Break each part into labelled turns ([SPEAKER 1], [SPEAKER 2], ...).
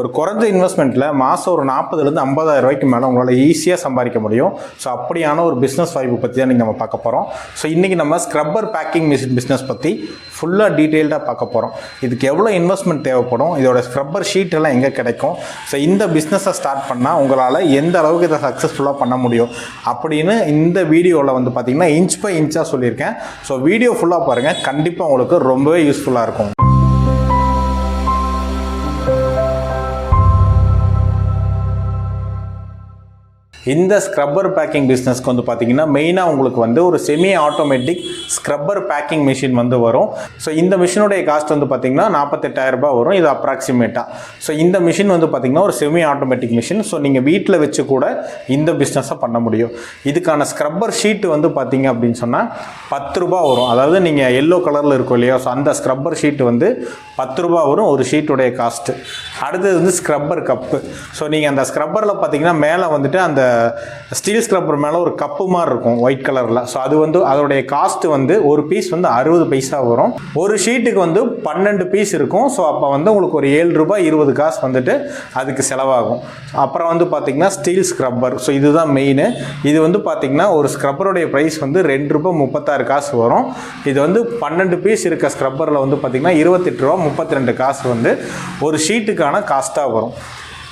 [SPEAKER 1] ஒரு குறைஞ்ச இன்வெஸ்ட்மெண்ட்டில் மாதம் ஒரு நாற்பதுலேருந்து ஐம்பதாயிரம் ரூபாய்க்கு மேலே உங்களால் ஈஸியாக சம்பாதிக்க முடியும். ஸோ அப்படியான ஒரு பிஸ்னஸ் வாய்ப்பு பற்றி தான் நீங்கள் நம்ம பார்க்க போகிறோம் ஸோ இன்றைக்கி நம்ம ஸ்க்ரப்பர் பேக்கிங் மிஷின் பிஸ்னஸ் பற்றி ஃபுல்லாக டீட்டெயில்டாக பார்க்க போகிறோம் இதுக்கு எவ்வளோ இன்வெஸ்ட்மெண்ட் தேவைப்படும்? இதோட ஸ்க்ரப்பர் ஷீட் எல்லாம் எங்கே கிடைக்கும்? ஸோ இந்த பிஸ்னஸை ஸ்டார்ட் பண்ணால் உங்களால் எந்த அளவுக்கு இதை சக்ஸஸ்ஃபுல்லாக பண்ண முடியும்? அப்படின்னு இந்த வீடியோவில் வந்து பார்த்தீங்கன்னா இன்ச் பை இன்ச்சாக சொல்லியிருக்கேன். ஸோ வீடியோ ஃபுல்லாக பாருங்கள் கண்டிப்பாக உங்களுக்கு ரொம்பவே யூஸ்ஃபுல்லாக இருக்கும். இந்த ஸ்க்ரப்பர் பேக்கிங் பிஸ்னஸ்க்கு வந்து பார்த்தீங்கன்னா மெயினாக உங்களுக்கு வந்து ஒரு semi automatic scrubber packing machine வந்து வரும். ஸோ இந்த மிஷினுடைய காஸ்ட் வந்து பார்த்தீங்கன்னா நாற்பத்தெட்டாயிரரூபா வரும். இது அப்ராக்சிமேட்டாக ஸோ இந்த மிஷின் வந்து பார்த்தீங்கன்னா ஒரு செமி ஆட்டோமேட்டிக் மிஷின் ஸோ நீங்கள் வீட்டில் வச்சு கூட இந்த பிஸ்னஸை பண்ண முடியும். இதுக்கான ஸ்க்ரப்பர் ஷீட் வந்து பார்த்தீங்க அப்படின்னு சொன்னால் பத்து ரூபா வரும். அதாவது நீங்கள் எல்லோ கலரில் இருக்கும் இல்லையா ஸோ அந்த ஸ்க்ரப்பர் ஷீட் வந்து பத்து ரூபா வரும் ஒரு ஷீட்டுடைய காஸ்ட்டு அடுத்தது வந்து ஸ்க்ரப்பர் கப்பு ஸோ நீங்கள் அந்த ஸ்க்ரப்பரில் பார்த்தீங்கன்னா மேலே வந்துட்டு அந்த ஸ்டீல் ஸ்க்ரப்பர் மேலே ஒரு கப்பு மாதிரி இருக்கும் ஒயிட் கலரில் ஸோ அது வந்து அதோடைய காஸ்ட் வந்து ஒரு பீஸ் வந்து அறுபது பைசா வரும். ஒரு ஷீட்டுக்கு வந்து பன்னெண்டு பீஸ் இருக்கும். ஸோ அப்போ வந்து உங்களுக்கு ஒரு ஏழு ரூபாய் இருபது காசு வந்துட்டு அதுக்கு செலவாகும். அப்புறம் வந்து பார்த்தீங்கன்னா ஸ்டீல் ஸ்க்ரப்பர் ஸோ இதுதான் மெயின் இது வந்து பார்த்தீங்கன்னா ஒரு ஸ்க்ரப்பருடைய ப்ரைஸ் வந்து ரெண்டு ரூபாய் முப்பத்தாறு காசு வரும். இது வந்து பன்னெண்டு பீஸ் இருக்க ஸ்க்ரப்பரில் வந்து பார்த்தீங்கன்னா இருபத்தெட்டு ரூபா முப்பத்தி ரெண்டு காசு வந்து ஒரு ஷீட்டுக்கான காஸ்ட்டாக வரும்.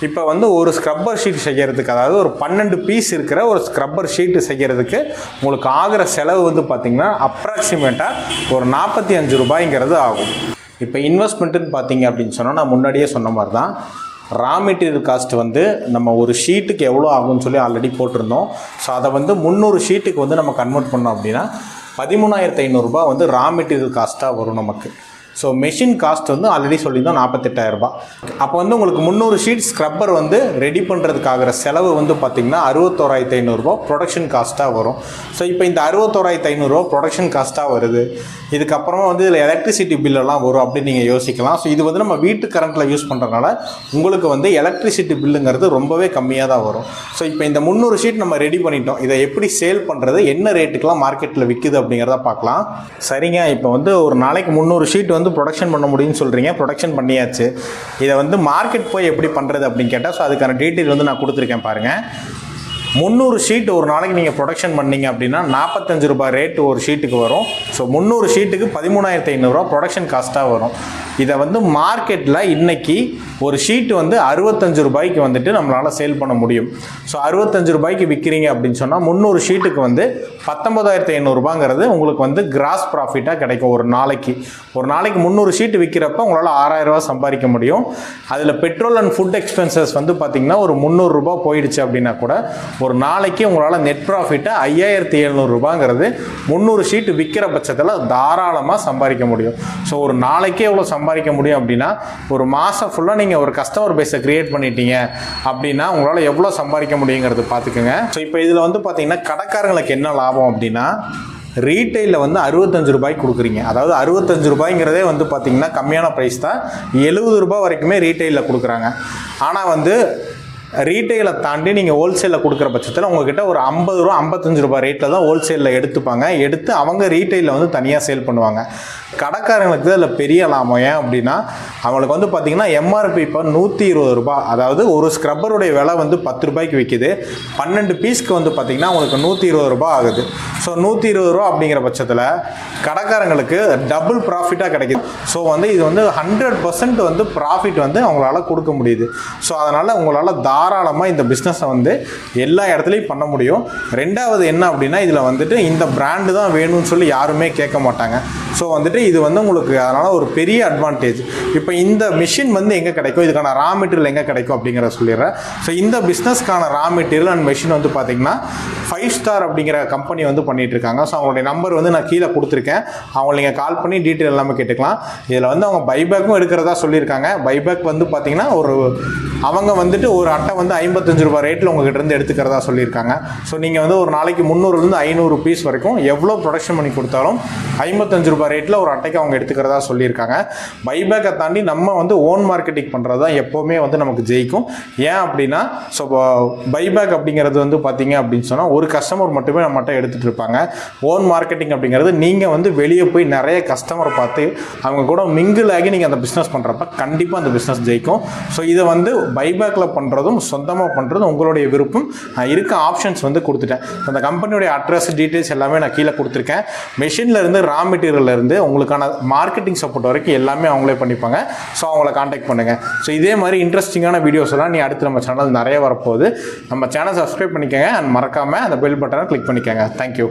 [SPEAKER 1] இப்போ வந்து ஒரு ஸ்க்ரப்பர் ஷீட் செய்கிறதுக்கு அதாவது ஒரு பன்னெண்டு பீஸ் இருக்கிற ஒரு ஸ்க்ரப்பர் ஷீட்டு செய்கிறதுக்கு உங்களுக்கு ஆகிற செலவு வந்து பார்த்திங்கன்னா அப்ராக்சிமேட்டாக ஒரு நாற்பத்தி அஞ்சு ரூபாய்ங்கிறது ஆகும். இப்போ இன்வெஸ்ட்மெண்ட்டுன்னு பார்த்தீங்க அப்படின்னு சொன்னால் நான் முன்னாடியே சொன்ன மாதிரி தான் ரா மெட்டீரியல் காஸ்ட் வந்து நம்ம ஒரு ஷீட்டுக்கு எவ்வளோ ஆகும்னு சொல்லி ஆல்ரெடி போட்டிருந்தோம். ஸோ அதை வந்து முந்நூறு ஷீட்டுக்கு வந்து நம்ம கன்வெர்ட் பண்ணோம் அப்படின்னா பதிமூணாயிரத்து ஐநூறுரூபா வந்து ரா மெட்டீரியல் காஸ்ட்டாக வரும் நமக்கு. ஸோ மெஷின் காஸ்ட் வந்து ஆல்ரெடி சொல்லியிருந்தோம் நாற்பத்தெட்டாயிரம் ரூபாய். அப்போ வந்து உங்களுக்கு முந்நூறு ஷீட் ஸ்க்ரப்பர் வந்து ரெடி பண்ணுறதுக்காகிற செலவு வந்து பார்த்திங்கன்னா அறுபத்தோராயிரத்து ஐநூறுரூவா ப்ரொடக்ஷன் காஸ்ட்டாக வரும். ஸோ இப்போ இந்த அறுபத்தோராயிரத்து ஐநூறுரூவா ப்ரொடக்ஷன் காஸ்ட்டாக வருது. இதுக்கப்புறமா வந்து இதில் எலக்ட்ரிசிட்டி பில்லெல்லாம் வரும் அப்படின்னு நீங்கள் யோசிக்கலாம். ஸோ இது வந்து நம்ம வீட்டு கரண்ட்டில் யூஸ் பண்ணுறதுனால உங்களுக்கு வந்து எலக்ட்ரிசிட்டி பில்லுங்கிறது ரொம்பவே கம்மியாக தான் வரும். ஸோ இப்போ இந்த முந்நூறு ஷீட் நம்ம ரெடி பண்ணிட்டோம். இதை எப்படி சேல் பண்ணுறது என்ன ரேட்டுக்கெலாம் மார்க்கெட்டில் விற்குது அப்படிங்கிறத பார்க்கலாம். சரிங்க இப்போ வந்து ஒரு நாளைக்கு முந்நூறு ஷீட் வந்து ப்ரொடக்ஷன் பண்ண முடியும்னு சொல்கிறீங்க ப்ரொடக்ஷன் பண்ணியாச்சு. இதை வந்து மார்க்கெட் போய் எப்படி பண்ணுறது அப்படின்னு கேட்டால் ஸோ அதுக்கான டீட்டெயில் வந்து நான் கொடுத்துருக்கேன் பாருங்கள் முந்நூறு ஷீட் ஒரு நாளைக்கு நீங்கள் ப்ரொடக்ஷன் பண்ணீங்க அப்படின்னா நாற்பத்தஞ்சு ரூபாய் ரேட்டு ஒரு ஷீட்டுக்கு வரும். ஸோ முந்நூறு ஷீட்டுக்கு பதிமூணாயிரத்தி ஐநூறுரூவா ப்ரொடக்ஷன் காஸ்ட்டாக வரும். இதை வந்து மார்க்கெட்டில் இன்றைக்கி ஒரு ஷீட் வந்து அறுபத்தஞ்சு ரூபாய்க்கு வந்துட்டு நம்மளால் சேல் பண்ண முடியும். ஸோ அறுபத்தஞ்சு ரூபாய்க்கு விற்கிறீங்க அப்படின்னு சொன்னால் முந்நூறு ஷீட்டுக்கு வந்து பத்தொம்பதாயிரத்தி ஐநூறுரூபாங்கிறது உங்களுக்கு வந்து கிராஸ் ப்ராஃபிட்டாக கிடைக்கும் ஒரு நாளைக்கு. ஒரு நாளைக்கு முந்நூறு ஷீட் விற்கிறப்ப உங்களால் ஆறாயிரம் ரூபாய் சம்பாதிக்க முடியும். அதில் பெட்ரோல் அண்ட் ஃபுட் எக்ஸ்பென்சஸ் வந்து பார்த்திங்கன்னா ஒரு முந்நூறுரூபா போயிடுச்சு அப்படின்னா கூட ஒரு நாளைக்கு உங்களால் நெட் ப்ராஃபிட்டை ஐயாயிரத்தி எழுநூறுபாங்கிறது முந்நூறு ஷீட் விற்கிற பட்சத்தில் தாராளமாக சம்பாதிக்க முடியும். ஸோ ஒரு நாளைக்கே எவ்வளோ சம்பாதிக்க முடியும் அப்படின்னா ஒரு மாதம் ஃபுல்லாக நீங்கள் ஒரு கஸ்டமர் பேஸை க்ரியேட் பண்ணிட்டீங்க அப்படின்னா உங்களால் எவ்வளோ சம்பாதிக்க முடியுங்கிறது பார்த்துக்குங்க ஸோ இப்போ இதில் வந்து பார்த்தீங்கன்னா கடைக்காரங்களுக்கு என்ன லாபம் அப்படின்னா ரீட்டைலில் வந்து அறுபத்தஞ்சு ரூபாய்க்கு கொடுக்குறீங்க. அதாவது அறுபத்தஞ்சு ரூபாய்ங்கிறதே வந்து பார்த்திங்கன்னா கம்மியான ப்ரைஸ் தான். எழுபது ரூபாய் வரைக்குமே ரீட்டைலில் கொடுக்குறாங்க. ஆனால் வந்து ரீட்டைலை தாண்டி நீங்கள் ஹோல்சேலில் கொடுக்குற பட்சத்தில் உங்ககிட்ட ஒரு ஐம்பது ரூபா ஐம்பத்தஞ்சு ரூபாய் ரேட்டில் தான் ஹோல்சேலில் எடுத்துப்பாங்க. எடுத்து அவங்க ரீட்டைலில் வந்து தனியாக சேல் பண்ணுவாங்க. கடைக்காரங்களுக்கு அதில் பெரிய லாபம். ஏன் அப்படின்னா அவங்களுக்கு வந்து பார்த்திங்கன்னா எம்ஆர்பி இப்போ நூற்றி இருபது ரூபா அதாவது ஒரு ஸ்க்ரப்பருடைய விலை வந்து பத்து ரூபாய்க்கு விற்கிது பன்னெண்டு பீஸ்க்கு வந்து பார்த்திங்கன்னா அவங்களுக்கு நூற்றி இருபது ரூபாய் ஆகுது. ஸோ நூற்றி இருபது ரூபா அப்படிங்கிற பட்சத்தில் கடைக்காரங்களுக்கு டபுள் ப்ராஃபிட்டாக கிடைக்கிது. ஸோ வந்து இது வந்து ஹண்ட்ரட் பர்சன்ட் வந்து ப்ராஃபிட் வந்து அவங்களால கொடுக்க முடியுது. ஸோ அதனால் உங்களால் தாராளமாக இந்த பிஸ்னஸை வந்து எல்லா இடத்துலையும் பண்ண முடியும். ரெண்டாவது என்ன அப்படின்னா இதில் வந்துட்டு இந்த பிராண்டு தான் வேணும்னு சொல்லி யாருமே கேட்க மாட்டாங்க. ஸோ வந்துட்டு இது வந்து உங்களுக்கு அதனால் ஒரு பெரிய அட்வான்டேஜ் இப்போ இந்த மிஷின் வந்து எங்கே கிடைக்கும்? இதுக்கான ரா மெட்டீரியல் எங்கே கிடைக்கும் அப்படிங்கிறத சொல்லிடுறேன். ஸோ இந்த பிஸ்னஸ்க்கான ரா மெட்டீரியல் அண்ட் மிஷின் வந்து பார்த்தீங்கன்னா ஃபைவ் ஸ்டார் அப்படிங்கிற கம்பெனி வந்து பண்ணிகிட்டு இருக்காங்க. ஸோ அவங்களுடைய நம்பர் வந்து நான் கீழே கொடுத்துருக்கேன். அவங்க நீங்கள் கால் பண்ணி டீட்டெயில் எல்லாமே கேட்டுக்கலாம். இதில் வந்து அவங்க பைபேக்கும் எடுக்கிறதா சொல்லியிருக்காங்க. பைபேக் வந்து பார்த்தீங்கன்னா ஒரு அவங்க வந்துட்டு ஒரு அட்டை வந்து ஐம்பத்தஞ்சு ரூபாய் ரேட்டில் உங்ககிட்ட இருந்து எடுத்துக்கிறதா சொல்லியிருக்காங்க. ஸோ நீங்கள் வந்து ஒரு நாளைக்கு முந்நூறுலேருந்து ஐநூறு பீஸ் வரைக்கும் எவ்வளோ ப்ரொடக்ஷன் பண்ணி கொடுத்தாலும் ஐம்பத்தஞ்சு ரூபாய் ரூபாய் ரேட்டில் ஒரு அட்டைக்கு அவங்க எடுத்துக்கிறதா சொல்லியிருக்காங்க. பைபேக்கை தாண்டி நம்ம வந்து ஓன் மார்க்கெட்டிங் பண்ணுறது தான் எப்போவுமே வந்து நமக்கு ஜெயிக்கும். ஏன் அப்படின்னா ஸோ பைபேக் அப்படிங்கிறது வந்து பார்த்தீங்க அப்படின்னு சொன்னால் ஒரு கஸ்டமர் மட்டுமே நம்மகிட்ட எடுத்துகிட்டு இருப்பாங்க. ஓன் மார்க்கெட்டிங் அப்படிங்கிறது நீங்கள் வந்து வெளியே போய் நிறைய கஸ்டமர் பார்த்து அவங்க கூட மிங்கிள் ஆகி நீங்கள் அந்த பிஸ்னஸ் பண்ணுறப்ப கண்டிப்பாக அந்த பிஸ்னஸ் ஜெயிக்கும். ஸோ இதை வந்து பைபேக்கில் பண்ணுறதும் சொந்தமாக பண்ணுறதும் உங்களுடைய விருப்பம். நான் இருக்க ஆப்ஷன்ஸ் வந்து கொடுத்துட்டேன். அந்த கம்பெனியுடைய அட்ரஸ் டீட்டெயில்ஸ் எல்லாமே நான் கீழே கொடுத்துருக்கேன். மெஷினில் இருந்து ரா மெட்டீரியல் இருந்து உங்களுக்கான மார்க்கெட்டிங் சப்போர்ட் வரைக்கும் எல்லாமே அவங்களே பண்ணிப்பாங்க. ஸோ அவங்கள காண்டாக்ட் பண்ணுங்கள் ஸோ இதே மாதிரி இன்ட்ரெஸ்டிங்கான வீடியோஸ் எல்லாம் நீ அடுத்து நம்ம சேனல் நிறைய வரப்போகுது. நம்ம சேனல் சப்ஸ்கிரைப் பண்ணிக்கோங்க. அண்ட் மறக்காமல் அந்த பெல் பட்டனை கிளிக் பண்ணிக்கோங்க. தேங்க்யூ